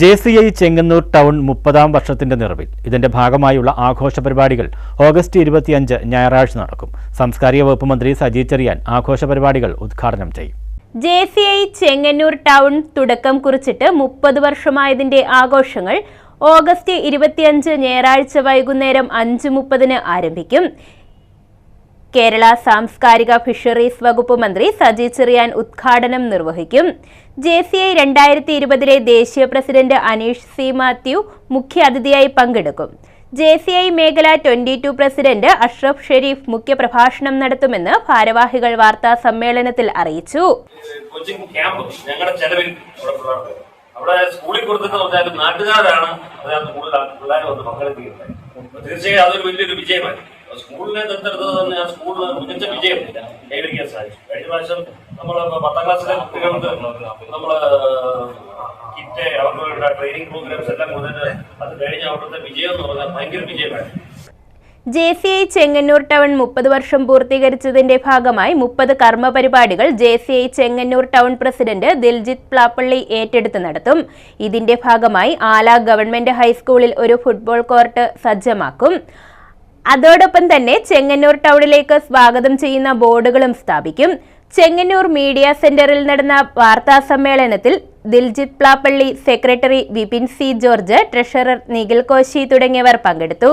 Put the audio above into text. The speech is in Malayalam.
J C I Chengannur town മുപ്പതാം വർഷത്തിന്റെ നിറവിൽ. ഇതിന്റെ ഭാഗമായുള്ള ആഘോഷ പരിപാടികൾ ഓഗസ്റ്റ് ഇരുപത്തിയഞ്ച് ഞായറാഴ്ച നടക്കും. സാംസ്കാരിക വകുപ്പ് മന്ത്രി സജി ചെറിയാൻ ആഘോഷ പരിപാടികൾ ഉദ്ഘാടനം ചെയ്യും. J C I Chengannur town തുടക്കം കുറിച്ചിട്ട് മുപ്പത് വർഷമായതിന്റെ ആഘോഷങ്ങൾ ഓഗസ്റ്റ് ഇരുപത്തിയഞ്ച് ഞായറാഴ്ച വൈകുന്നേരം അഞ്ച് മുപ്പതിന് ആരംഭിക്കും. കേരള സാംസ്കാരിക ഫിഷറീസ് വകുപ്പ് മന്ത്രി സജി ചെറിയാൻ ഉദ്ഘാടനം നിർവഹിക്കും. ജെ സി ഐ രണ്ടായിരത്തി ഇരുപതിലെ ദേശീയ പ്രസിഡന്റ് അനീഷ് സി മാത്യു മുഖ്യാതിഥിയായി പങ്കെടുക്കും. ജെ സി ഐ മേഖല twenty two president Ashraf Sharif മുഖ്യപ്രഭാഷണം നടത്തുമെന്ന് ഭാരവാഹികൾ വാർത്താ സമ്മേളനത്തിൽ അറിയിച്ചു അവിടെ സ്കൂളിൽ കൊടുത്തെന്ന് പറഞ്ഞാലും നാട്ടുകാരാണ് അതിനകത്ത് കൂടുതൽ പിള്ളേരെ വന്ന് പങ്കെടുപ്പിക്കുന്നത് തീർച്ചയായും അതൊരു വലിയൊരു വിജയമായി. സ്കൂളിനെ ദത്തെടുത്തത് തന്നെ ആ സ്കൂളിൽ മികച്ച വിജയം കൈവരിക്കാൻ സാധിച്ചു. കഴിഞ്ഞ പ്രാവശ്യം നമ്മൾ പത്താം ക്ലാസ്സിലെ കുട്ടികൾക്ക് നമ്മൾ കിറ്റ് അവർക്ക് ട്രെയിനിങ് പ്രോഗ്രാംസ് എല്ലാം കൊടുത്തിട്ട് അത് കഴിഞ്ഞ അവിടുത്തെ വിജയം എന്ന് പറഞ്ഞാൽ ഭയങ്കര വിജയമായിരുന്നു. J C I Chengannur town മുപ്പത് വർഷം പൂർത്തീകരിച്ചതിന്റെ ഭാഗമായി മുപ്പത് കർമ്മ പരിപാടികൾ J C I Chengannur town president Diljith Plappally ഏറ്റെടുത്ത് നടത്തും. ഇതിന്റെ ഭാഗമായി ആല ഗവൺമെന്റ് ഹൈസ്കൂളിൽ ഒരു ഫുട്ബോൾ കോർട്ട് സജ്ജമാക്കും. അതോടൊപ്പം തന്നെ ചെങ്ങന്നൂർ ടൗണിലേക്ക് സ്വാഗതം ചെയ്യുന്ന ബോർഡുകളും സ്ഥാപിക്കും. ചെങ്ങന്നൂർ മീഡിയ സെന്ററിൽ നടന്ന വാർത്താ സമ്മേളനത്തിൽ Diljith Plappally secretary Vipin C George treasurer Nikhil Koshy തുടങ്ങിയവർ പങ്കെടുത്തു.